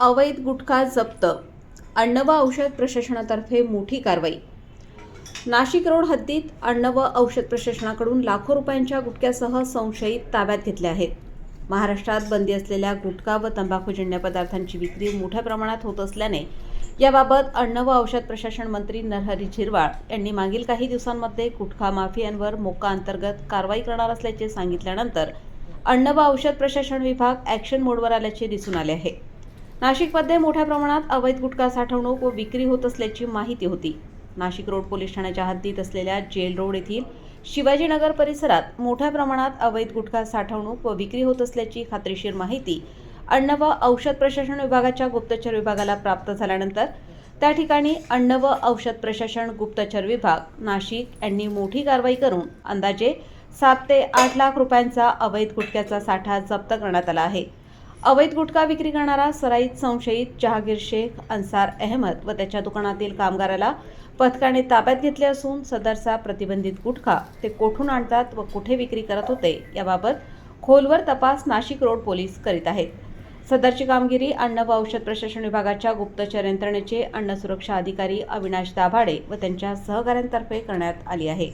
अवैध गुटखा जप्त. अन्न व औषध प्रशासनातर्फे मोठी कारवाई. नाशिक रोड हद्दीत अन्न व औषध प्रशासनाकडून लाखो रुपयांच्या गुटख्यासह संशयित ताब्यात घेतले आहेत. महाराष्ट्रात बंदी असलेल्या गुटखा व तंबाखूजन्य पदार्थांची विक्री मोठ्या प्रमाणात होत असल्याने याबाबत अन्न व औषध प्रशासन मंत्री नरहरी झिरवाळ यांनी मागील काही दिवसांमध्ये गुटखा माफियांवर मोका अंतर्गत कारवाई करणार असल्याचे सांगितल्यानंतर अन्न व औषध प्रशासन विभाग ॲक्शन मोडवर आल्याचे दिसून आले आहे. नाशिकमध्ये मोठ्या प्रमाणात अवैध गुटखा साठवणूक व विक्री होत असल्याची माहिती होती. नाशिक रोड पोलीस ठाण्याच्या हद्दीत असलेल्या जेल रोड येथील शिवाजीनगर परिसरात मोठ्या प्रमाणात अवैध गुटखा साठवणूक व विक्री होत असल्याची खात्रीशीर माहिती अन्न व औषध प्रशासन विभागाच्या गुप्तचर विभागाला प्राप्त झाल्यानंतर त्या ठिकाणी अन्न व औषध प्रशासन गुप्तचर विभाग नाशिक यांनी मोठी कारवाई करून अंदाजे सात ते आठ लाख रुपयांचा अवैध गुटख्याचा साठा जप्त करण्यात आला आहे. अवैध गुटखा विक्री करणारा सराईत संशयित जहागीर शेख अन्सार अहमद व त्याच्या दुकानातील कामगाराला पथकाने ताब्यात घेतले असून सदरचा प्रतिबंधित गुटखा ते कोठून आणतात व कुठे विक्री करत होते याबाबत खोलवर तपास नाशिक रोड पोलीस करीत आहेत. सदरची कामगिरी अन्न व औषध प्रशासन विभागाच्या गुप्तचर यंत्रणेचे अन्न सुरक्षा अधिकारी अविनाश दाभाडे व त्यांच्या सहकाऱ्यांतर्फे करण्यात आली आहे.